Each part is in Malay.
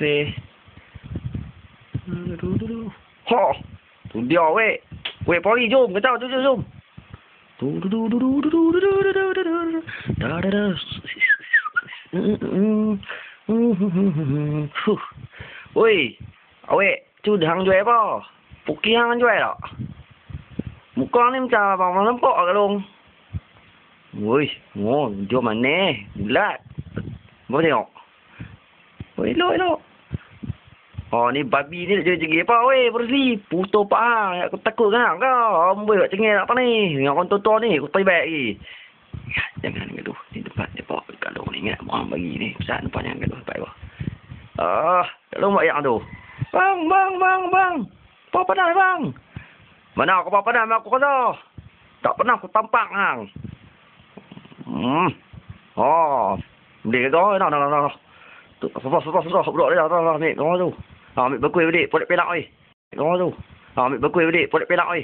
xe họ thủ đèo ấy quẹt bó đi zoom cái tao zoom zoom ôi áo ấy chú được hàng duệ bò phục kia hàng duệ đó một con em chào, vào vào lắm bọ cả luôn ui, ngon cho mà nè lát bó theo ui lỗi đâu oh. Oh, ni babi ni nak jadi apa weh, Bruce Puto pa, aku takut kan kau. Amboi kat cengeng apa ni? Yang orang tua ni, aku pergi baik lagi. Ya, jangan gaduh. Ni tempat dia long ni ingat mau bagi ni. Besar nampak jangan gaduh baik bah. Ah, kalau mak yang tu. Bang, bang, bang, bang. Apa panas bang? Mana aku apa panas aku kata? Tak pernah aku tampak hang. Hmm. Oh. Dia kau, nak, nak, nak, nak. Tu, susah, susah, susah. Budak dia, tak, tak, ni, kau tu. Ha, ambil berkuih bedik, polik pelak oi. Kau tu. Ha, ambil berkuih bedik, polik pelak oi.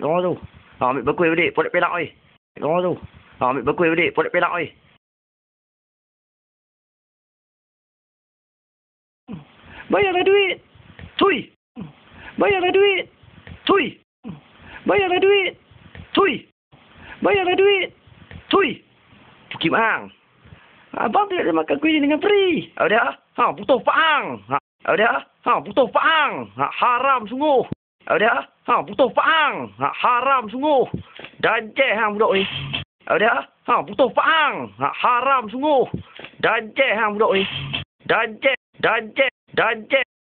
Kau tu. Ha, ambil berkuih bedik, polik pelak oi. Kau tu. Ha, ambil berkuih bedik, polik pelak oi. Bayarlah duit. Tui. Bayarlah duit. Tui. Bayarlah duit. Tui. Bayarlah duit. Tui. Pukim Ang. Abang tidak ada makan kuih dengan free. Ada dia? Ha, butuh faang. Ha, ada dia? Ha, butuh faang. Ha, haram sungguh. Ada dia? Ha, butuh faang. Ha, haram sungguh. Dajeh hang budak ni. Ada dia? Ha, butuh faang. Ha, haram sungguh. Dajeh hang budak ni. Dajeh, dajeh, dajeh.